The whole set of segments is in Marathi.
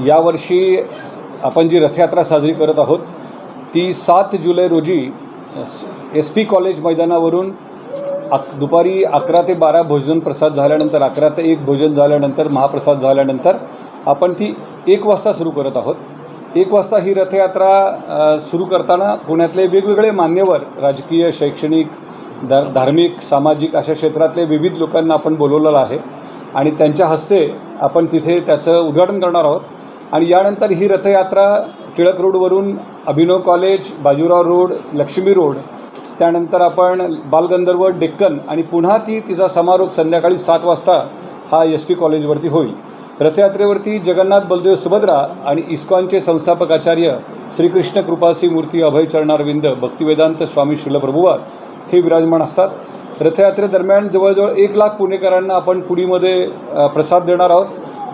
यावर्षी आपण जी रथयात्रा साजरी करत आहोत ती सात जुलै रोजी एस पी कॉलेज मैदानावरून अक दुपारी अकरा ते बारा भोजन प्रसाद झाल्यानंतर अकरा ते एक भोजन झाल्यानंतर महाप्रसाद झाल्यानंतर आपण ती एक वाजता सुरू करत आहोत. एक वाजता ही रथयात्रा सुरू करताना पुण्यातले वेगवेगळे मान्यवर राजकीय शैक्षणिक धा धार्मिक सामाजिक अशा क्षेत्रातले विविध लोकांना आपण बोलवलेलं आहे. आणि त्यांच्या हस्ते आपण तिथे त्याचं उद्घाटन करणार आहोत. आणि यानंतर ही रथयात्रा टिळक रोडवरून Abhinav college Bajirao road Laxmi road त्यानंतर आपण बालगंधर्व डेक्कन आणि पुन्हा ती तिचा समारोप संध्याकाळी सात वाजता हा एस पी कॉलेजवरती होईल. रथयात्रेवरती जगन्नाथ बलदेव सुभद्रा आणि इस्कॉनचे संस्थापक आचार्य श्रीकृष्ण कृपासी मूर्ती अभय चरणारविंद भक्तिवेदांत स्वामी शिलप्रभुवार हे विराजमान असतात. रथयात्रेदरम्यान जवळजवळ एक लाख पुणेकरांना आपण पुडीमध्ये प्रसाद देणार आहोत.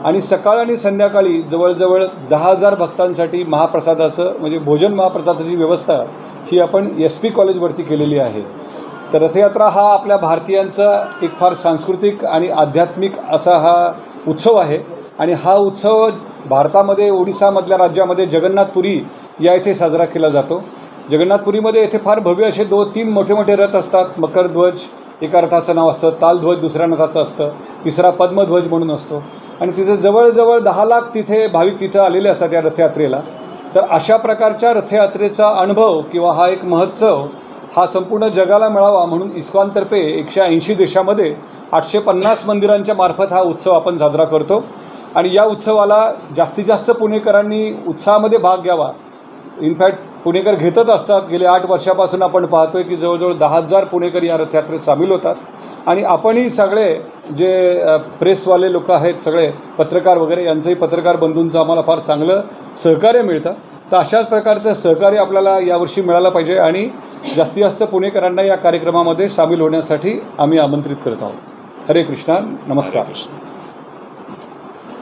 आणि सकाळ आणि संध्याकाळी जवळजवळ दहा हजार भक्तांसाठी महाप्रसादाचं म्हणजे भोजन महाप्रसादाची व्यवस्था ही आपण एस पी कॉलेजवरती केलेली आहे. तर रथयात्रा हा आपल्या भारतीयांचा एक फार सांस्कृतिक आणि आध्यात्मिक असा हा उत्सव आहे. आणि हा उत्सव भारतामध्ये ओडिसामधल्या राज्यामध्ये जगन्नाथपुरी या इथे साजरा केला जातो. जगन्नाथपुरीमध्ये येथे फार भव्य असे दोन तीन मोठे मोठे रथ असतात. मकरध्वज एका रथाचं नाव असतं तालध्वज दुसऱ्या रथाचं असतं तिसरा पद्मध्वज म्हणून असतो. आणि तिथे जवळजवळ दहा लाख तिथे भाविक तिथं आलेले असतात या रथयात्रेला. तर अशा प्रकारच्या रथयात्रेचा अनुभव किंवा हा एक महोत्सव हा संपूर्ण जगाला मिळावा म्हणून इस्कॉनतर्फे एकशे ऐंशी देशामध्ये आठशे पन्नास मंदिरांच्या मार्फत हा उत्सव आपण साजरा करतो. आणि या उत्सवाला जास्तीत जास्त पुणेकरांनी उत्साहामध्ये भाग घ्यावा. इनफॅक्ट पुणेकर घेतच असतात. गेले आठ वर्षापासून आपण पाहतोय की जवळजवळ दहा हजार पुणेकर या रथयात्रेत सामील होतात. आणि आपणही सगळे जे प्रेसवाले लोक आहेत सगळे पत्रकार वगैरे यांचंही पत्रकार बंधूंचं आम्हाला फार चांगलं सहकार्य मिळतं. तर अशाच प्रकारचं सहकार्य आपल्याला यावर्षी मिळालं पाहिजे आणि जास्तीत जास्त पुणेकरांना या कार्यक्रमामध्ये सामील होण्यासाठी आम्ही आमंत्रित करत आहोत. हरे कृष्णा नमस्कार.